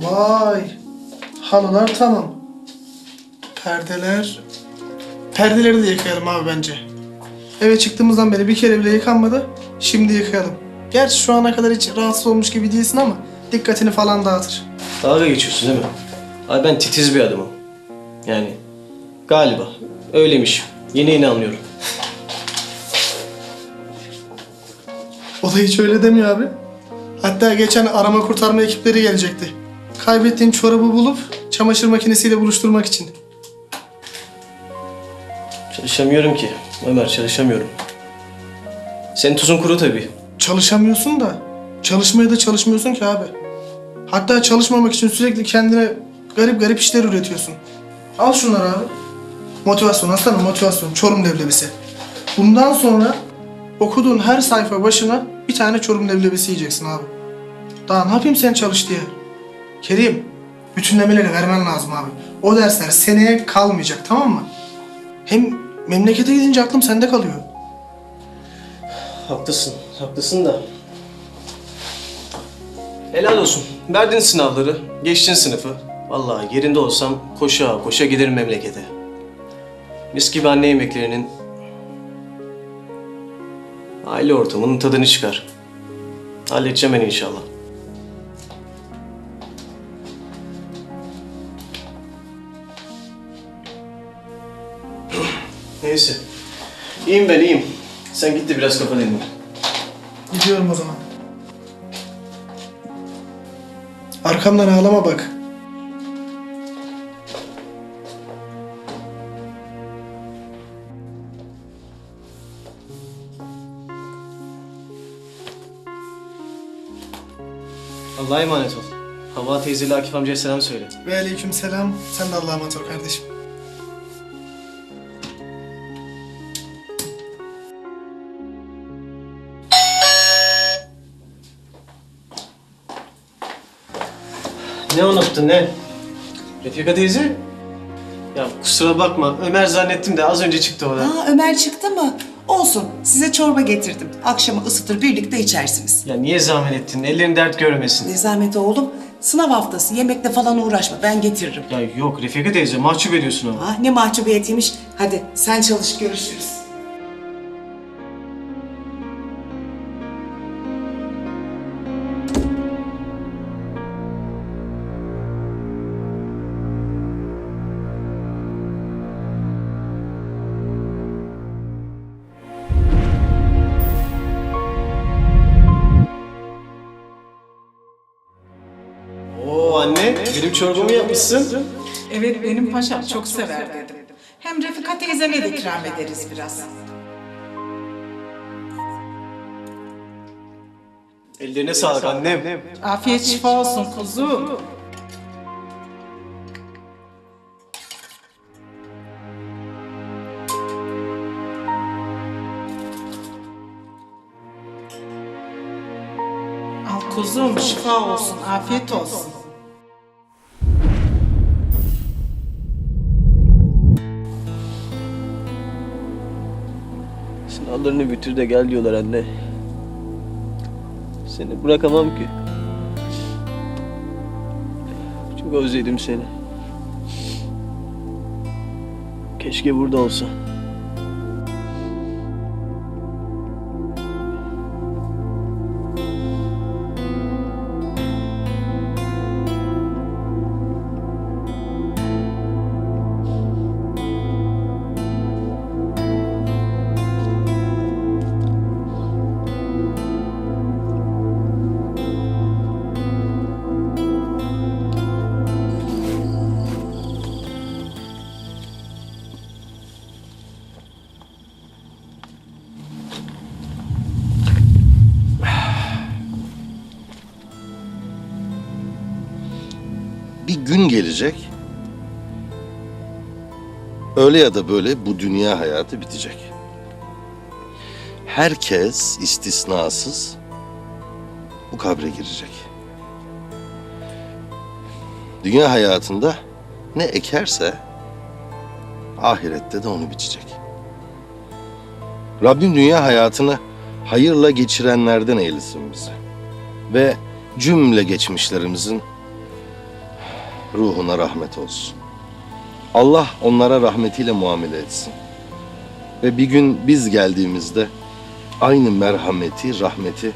Vay. Halılar tamam. Perdeler... Perdeleri de yıkayalım abi bence. Eve çıktığımızdan beri bir kere bile yıkanmadı. Şimdi yıkayalım. Gerçi şu ana kadar hiç rahatsız olmuş gibi değilsin ama dikkatini falan dağıtır. Dalga geçiyorsun değil mi? Abi ben titiz bir adamım. Yani galiba öyleymiş. Yeni anlıyorum. O da hiç öyle demiyor abi. Hatta geçen arama kurtarma ekipleri gelecekti. Kaybettiğin çorabı bulup çamaşır makinesiyle buluşturmak için. Çalışamıyorum ki. Ömer çalışamıyorum. Senin tuzun kuru tabii. Çalışamıyorsun da çalışmaya da çalışmıyorsun ki abi. Hatta çalışmamak için sürekli kendine garip garip işler üretiyorsun. Al şunları abi. Motivasyon aslanım motivasyon. Çorum leblebisi. Bundan sonra okuduğun her sayfa başına bir tane Çorum leblebisi yiyeceksin abi. Daha ne yapayım sen çalış diye. Kerim, bütünlemeleri vermen lazım abi. O dersler seneye kalmayacak tamam mı? Hem memlekete gidince aklım sende kalıyor. Haklısın, haklısın da. Helal olsun. Verdin sınavları, geçtin sınıfı. Vallahi yerinde olsam koşa koşa giderim memlekete. Mis gibi anne yemeklerinin aile ortamının tadını çıkar. Halledeceğim ben inşallah. Neyse. İyiyim ben iyiyim. Sen git de biraz kafa dinle. Gidiyorum o zaman. Arkamdan ağlama bak. Allah'a emanet ol. Hava teyzeyle Akif amcaya selam söyle. Ve aleyküm selam. Sen de Allah'a emanet ol kardeşim. Ne unuttun ne? Refika teyze? Ya kusura bakma Ömer zannettim de az önce çıktı o da. Aa Ömer çıktı mı? Olsun. Size çorba getirdim. Akşama ısıtır birlikte içersiniz. Ya niye zahmet ettin? Ellerin dert görmesin. Nezamet oğlum. Sınav haftası. Yemekle falan uğraşma. Ben getiririm. Ya yok Refika teyze mahcup ediyorsun ama. Ah ne mahcubiyetiymiş. Hadi sen çalış görüşürüz. Çorbamı yapmışsın. Evet benim paşam çok sever dedim. Hem Refika teyzene de ikram ederiz biraz. Ellerine sağlık annem. Afiyet şifa olsun kuzum. Al kuzum şifa olsun, afiyet olsun. Sınavlarını bitir de gel diyorlar anne. Seni bırakamam ki. Çok özledim seni. Keşke burada olsa. Gelecek. Öyle ya da böyle bu dünya hayatı bitecek. herkes istisnasız bu kabre girecek. Dünya hayatında ne ekerse ahirette de onu biçecek. Rabbim dünya hayatını hayırla geçirenlerden eylesin bizi. Ve cümle geçmişlerimizin ruhuna rahmet olsun. Allah onlara rahmetiyle muamele etsin. Ve bir gün biz geldiğimizde aynı merhameti, rahmeti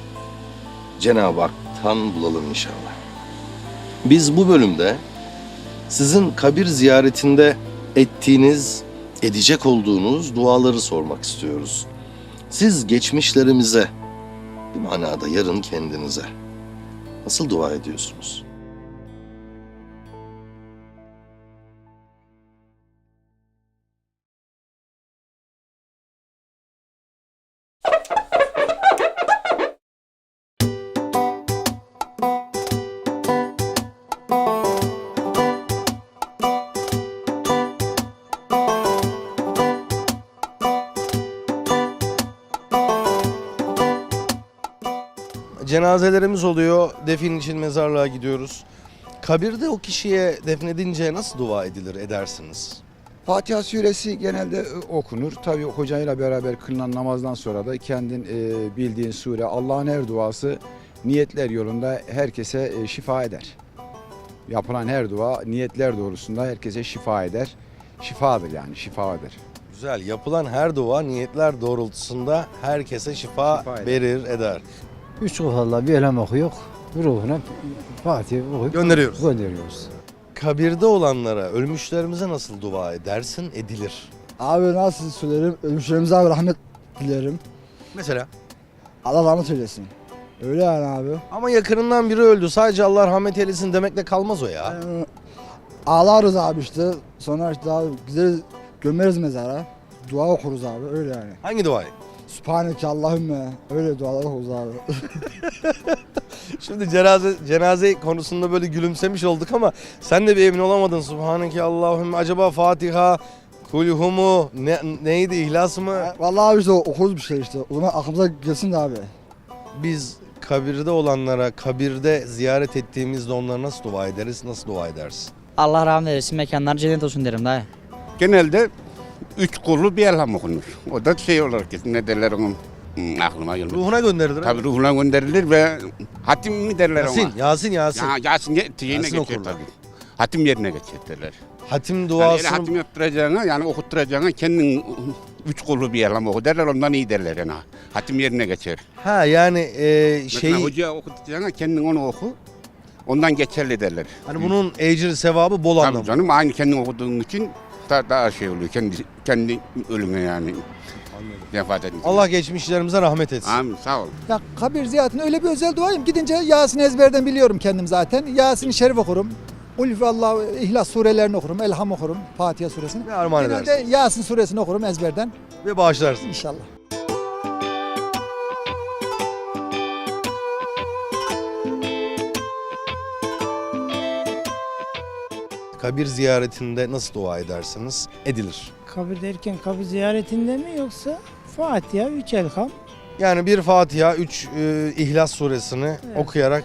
Cenab-ı Hak'tan bulalım inşallah. Biz bu bölümde sizin kabir ziyaretinde ettiğiniz, edecek olduğunuz duaları sormak istiyoruz. Siz geçmişlerimize, bir manada yarın kendinize nasıl dua ediyorsunuz? Cenazelerimiz oluyor, defin için mezarlığa gidiyoruz. Kabirde o kişiye defnedince nasıl dua edilir, edersiniz? Fatiha suresi genelde e, okunur. Tabi hocayla beraber kılınan namazdan sonra da kendin e, bildiğin sure Allah'ın her duası niyetler yolunda herkese e, şifa eder. Yapılan her dua niyetler doğrusunda herkese şifa eder. Şifadır yani şifadır. Güzel, yapılan her dua niyetler doğrultusunda herkese şifa, Şifa eder. verir, eder. Üç kufalla bir elem okuyor. Ruhuna Fatih okuyup Gönderiyoruz. gönderiyoruz. Kabirde olanlara, ölmüşlerimize nasıl dua edersin, edilir? Abi nasıl söylerim? Ölmüşlerimize abi rahmet dilerim. Mesela? Allah rahmet eylesin. Öyle yani abi. Ama yakınından biri öldü, sadece Allah rahmet eylesin demekle kalmaz o ya. Ee, ağlarız abi işte. Sonra işte abi gideriz gömeriz mezara. Dua okuruz abi öyle yani. Hangi duayı? Sübhaneke Allahümme. Öyle dualar okuruz abi. Şimdi cenaze, cenaze konusunda böyle gülümsemiş olduk ama sen de bir emin olamadın. Subhaneke Allahümme acaba Fatiha, Kulhu mu, ne, neydi, İhlas mı? Vallahi abi işte okuruz bir şey işte. O zaman aklımıza gelsin de abi. Biz kabirde olanlara, kabirde ziyaret ettiğimizde onlara nasıl dua ederiz, nasıl dua edersin? Allah rahmet eylesin mekanları cennet olsun derim dayı. Genelde üç kullu bir elham okunur. O da şey olarak ne derler onun hmm, aklıma gelmedi. Ruhuna gönderilir. Tabii ruhuna gönderilir ve hatim mi derler Yasin, ona? Yasin, Yasin. Ya, Yasin ye- yerine Yasin geçer okurlar. tabii. Hatim yerine geçer derler. Hatim Yani duasını... hatim yaptıracağına yani okutturacağına kendin üç kullu bir elham oku derler ondan iyi derler yani. Hatim yerine geçer. Ha yani e, Şey... şey... hoca okutacağına kendin onu oku. Ondan geçerli derler. Hani bunun ecri sevabı bol Tabii canım aynı kendin okuduğun için daha, daha şey oluyor. Kendi, kendi ölümü yani. Vefat edince. Allah geçmişlerimize rahmet etsin. Amin sağ ol. Ya kabir ziyaretine öyle bir özel duayım. Gidince Yasin ezberden biliyorum kendim zaten. Yasin-i Şerif okurum. Ulfi Allah, İhlas surelerini okurum, Elham okurum, Fatiha suresini. Ve armağan Genelde edersin. Yasin suresini okurum ezberden Ve bağışlarsın. inşallah. Kabir ziyaretinde nasıl dua edersiniz? Edilir. Kabir derken kabir ziyaretinde mi yoksa Fatiha, üç elham. Yani bir Fatiha, üç e, İhlas suresini Evet. okuyarak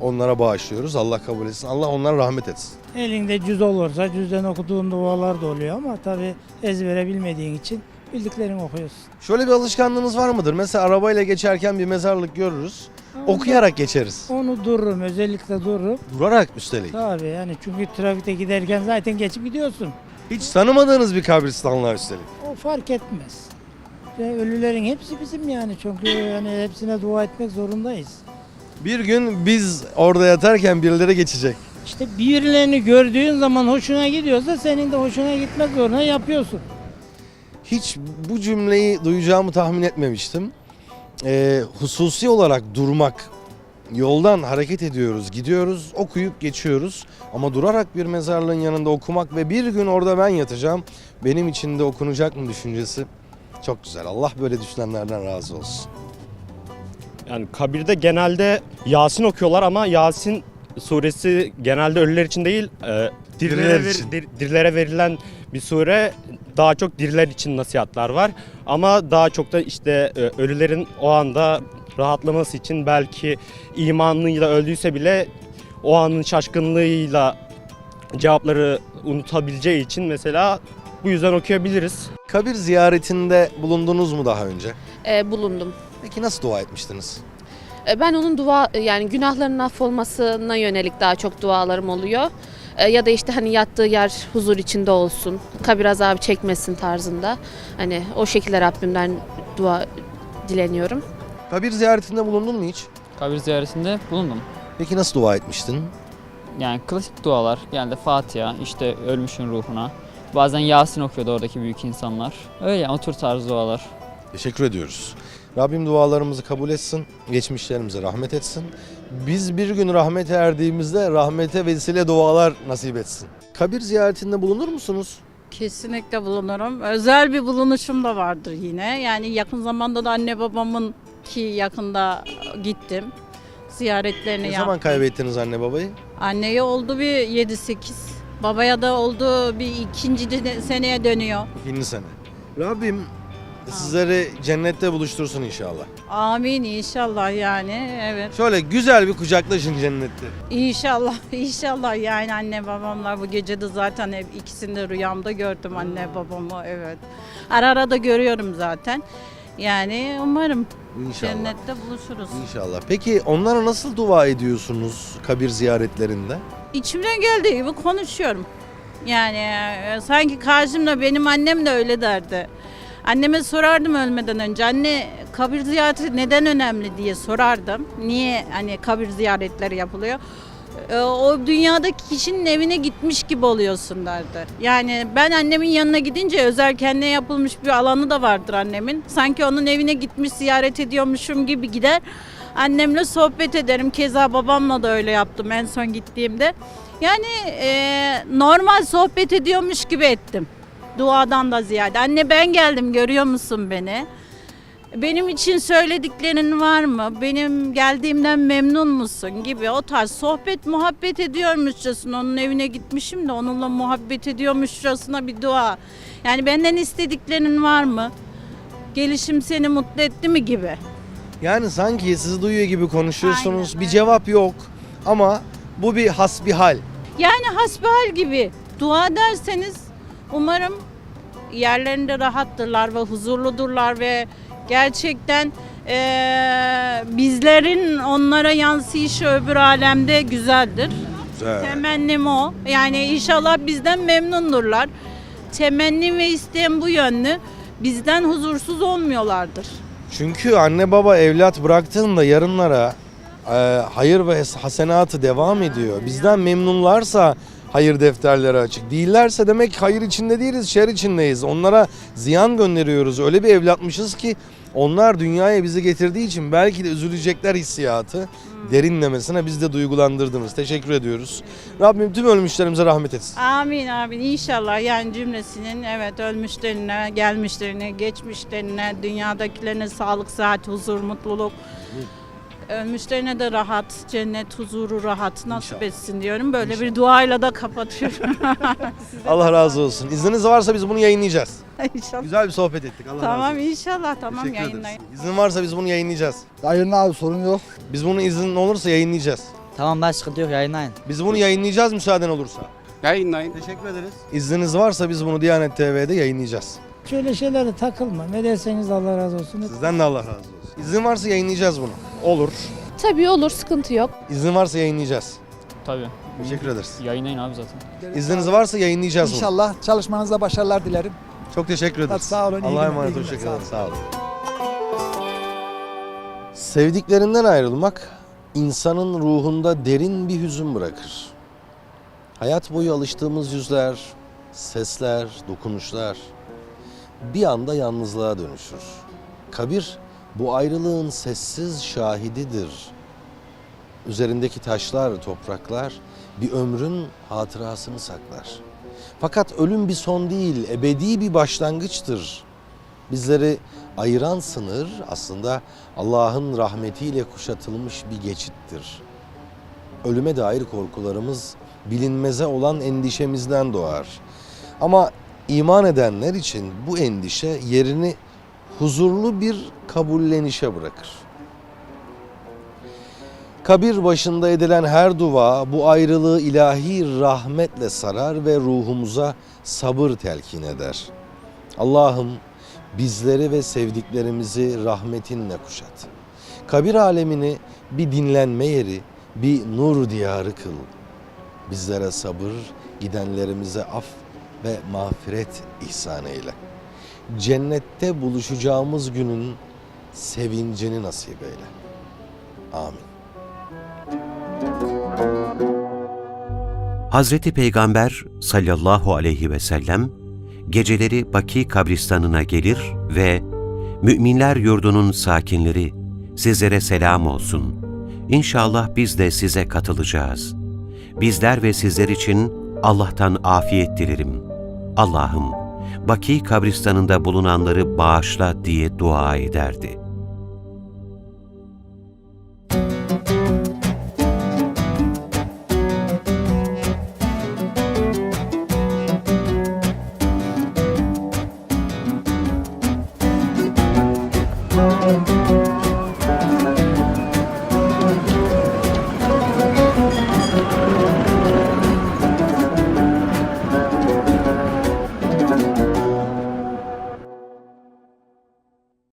onlara bağışlıyoruz. Allah kabul etsin. Allah onlara rahmet etsin. Elinde cüz olursa cüzden okuduğun dualar da oluyor ama tabi ezbere bilmediğin için bildiklerini okuyorsun. Şöyle bir alışkanlığınız var mıdır? Mesela arabayla geçerken bir mezarlık görürüz. Okuyarak geçeriz. Onu dururum özellikle dururum. Durarak üstelik. Tabi yani çünkü trafikte giderken zaten geçip gidiyorsun. Hiç tanımadığınız bir kabristanlığa üstelik. O fark etmez. Ve ölülerin hepsi bizim yani çünkü yani hepsine dua etmek zorundayız. Bir gün biz orada yatarken birileri geçecek. İşte birilerini gördüğün zaman hoşuna gidiyorsa senin de hoşuna gitmek zorunda yapıyorsun. Hiç bu cümleyi duyacağımı tahmin etmemiştim. Ee, hususi olarak durmak. Yoldan hareket ediyoruz, gidiyoruz, okuyup geçiyoruz. Ama durarak bir mezarlığın yanında okumak ve bir gün orada ben yatacağım. Benim için de okunacak mı düşüncesi çok güzel. Allah böyle düşünenlerden razı olsun. Yani kabirde genelde Yasin okuyorlar ama Yasin suresi genelde ölüler için değil, e, dirilere, Diriler ver- için. dir- dirilere verilen bir sure daha çok diriler için nasihatler var. Ama daha çok da işte e, ölülerin o anda rahatlaması için belki imanıyla öldüyse bile o anın şaşkınlığıyla cevapları unutabileceği için mesela bu yüzden okuyabiliriz. Kabir ziyaretinde bulundunuz mu daha önce? e, bulundum. Peki nasıl dua etmiştiniz? E, Ben onun dua yani günahlarının affolmasına yönelik daha çok dualarım oluyor. E, Ya da işte hani yattığı yer huzur içinde olsun, kabir azabı çekmesin tarzında. Hani o şekilde Rabbimden dua dileniyorum. Kabir ziyaretinde bulundun mu hiç? Kabir ziyaretinde bulundum. Peki nasıl dua etmiştin? Yani klasik dualar genelde Fatiha, işte ölmüşün ruhuna. Bazen Yasin okuyordu oradaki büyük insanlar. Öyle yani o tür tarz dualar. Teşekkür ediyoruz. Rabbim dualarımızı kabul etsin, geçmişlerimize rahmet etsin. Biz bir gün rahmete erdiğimizde rahmete vesile dualar nasip etsin. Kabir ziyaretinde bulunur musunuz? Kesinlikle bulunurum. Özel bir bulunuşum da vardır yine. Yani yakın zamanda da anne babamın ki yakında gittim. Ziyaretlerini Ne yaptım. zaman kaybettiniz anne babayı? Anneye oldu bir 7-8. Babaya da oldu bir ikinci de- seneye dönüyor. İkinci sene. Rabbim sizleri cennette buluştursun inşallah. Amin inşallah yani evet. Şöyle güzel bir kucaklaşın cennette. İnşallah inşallah yani anne babamla bu gece de zaten hep ikisini de rüyamda gördüm anne babamı evet. Ara ara da görüyorum zaten. Yani umarım İnşallah. cennette buluşuruz. İnşallah. Peki onlara nasıl dua ediyorsunuz kabir ziyaretlerinde? İçimden geldiği gibi konuşuyorum. Yani e, sanki karşımda benim annem de öyle derdi. Anneme sorardım ölmeden önce. Anne kabir ziyareti neden önemli diye sorardım. Niye hani kabir ziyaretleri yapılıyor? E, O dünyadaki kişinin evine gitmiş gibi oluyorsun derdi. Yani ben annemin yanına gidince özel kendine yapılmış bir alanı da vardır annemin. Sanki onun evine gitmiş ziyaret ediyormuşum gibi gider. Annemle sohbet ederim. Keza babamla da öyle yaptım en son gittiğimde. Yani e, normal sohbet ediyormuş gibi ettim. Duadan da ziyade. Anne ben geldim görüyor musun beni? Benim için söylediklerin var mı? Benim geldiğimden memnun musun gibi o tarz sohbet muhabbet ediyormuşçasına onun evine gitmişim de onunla muhabbet ediyormuşçasına bir dua. Yani benden istediklerin var mı? Gelişim seni mutlu etti mi gibi. Yani sanki sizi duyuyor gibi konuşuyorsunuz. Aynen, bir evet. cevap yok ama bu bir hasbihal. Yani hasbihal gibi dua ederseniz umarım yerlerinde rahattırlar ve huzurludurlar ve gerçekten eee, bizlerin onlara yansıyışı öbür alemde güzeldir. Güzel. Temennim o. Yani inşallah bizden memnundurlar. Temennim ve isteğim bu yönlü. Bizden huzursuz olmuyorlardır. Çünkü anne baba evlat bıraktığında yarınlara e, hayır ve hasenatı devam ediyor. Bizden memnunlarsa hayır defterleri açık. Değillerse demek hayır içinde değiliz, şer içindeyiz. Onlara ziyan gönderiyoruz. Öyle bir evlatmışız ki onlar dünyaya bizi getirdiği için belki de üzülecekler hissiyatı derinlemesine biz de duygulandırdınız. Teşekkür ediyoruz. Rabbim tüm ölmüşlerimize rahmet etsin. Amin amin inşallah yani cümlesinin evet ölmüşlerine, gelmişlerine, geçmişlerine, dünyadakilerine sağlık, sıhhat, huzur, mutluluk. Ölmüşlerine de rahat, cennet, huzuru, rahat nasip İnşallah. etsin diyorum. Böyle bir duayla da kapatıyorum. Allah razı olsun. İzniniz varsa biz bunu yayınlayacağız. inşallah. Güzel bir sohbet ettik. Allah razı Tamam olsun. inşallah tamam Teşekkür ederiz. yayınlayın. İzin varsa biz bunu yayınlayacağız. Hayırlı abi sorun yok. Biz bunu izin olursa yayınlayacağız. Tamam ben sıkıntı yok yayınlayın. Biz bunu yayınlayacağız müsaaden olursa. Yayınlayın. Teşekkür ederiz. İzniniz varsa biz bunu Diyanet TV'de yayınlayacağız. Şöyle şeylere takılma. Ne derseniz Allah razı olsun. Sizden de Allah razı olsun. İzin varsa yayınlayacağız bunu. Olur. Tabii olur sıkıntı yok. İzin varsa yayınlayacağız. Tabii. Teşekkür ederiz. Yayınlayın abi zaten. İzniniz varsa yayınlayacağız bunu. İnşallah çalışmanızda başarılar dilerim. Çok teşekkür ederiz. Sağ olun, iyi Allah'a günler, emanet iyi hoşça günler, kalın. sağ Sağ olun. Sevdiklerinden ayrılmak insanın ruhunda derin bir hüzün bırakır. Hayat boyu alıştığımız yüzler, sesler, dokunuşlar bir anda yalnızlığa dönüşür. Kabir bu ayrılığın sessiz şahididir. Üzerindeki taşlar, topraklar bir ömrün hatırasını saklar. Fakat ölüm bir son değil, ebedi bir başlangıçtır. Bizleri ayıran sınır aslında Allah'ın rahmetiyle kuşatılmış bir geçittir. Ölüme dair korkularımız bilinmeze olan endişemizden doğar. Ama iman edenler için bu endişe yerini huzurlu bir kabullenişe bırakır. Kabir başında edilen her dua bu ayrılığı ilahi rahmetle sarar ve ruhumuza sabır telkin eder. Allah'ım bizleri ve sevdiklerimizi rahmetinle kuşat. Kabir alemini bir dinlenme yeri, bir nur diyarı kıl. Bizlere sabır, gidenlerimize af ve mağfiret ihsan eyle. Cennette buluşacağımız günün sevincini nasip eyle. Amin. Hazreti Peygamber sallallahu aleyhi ve sellem geceleri Baki kabristanına gelir ve müminler yurdunun sakinleri sizlere selam olsun. İnşallah biz de size katılacağız. Bizler ve sizler için Allah'tan afiyet dilerim. Allah'ım Baki kabristanında bulunanları bağışla diye dua ederdi.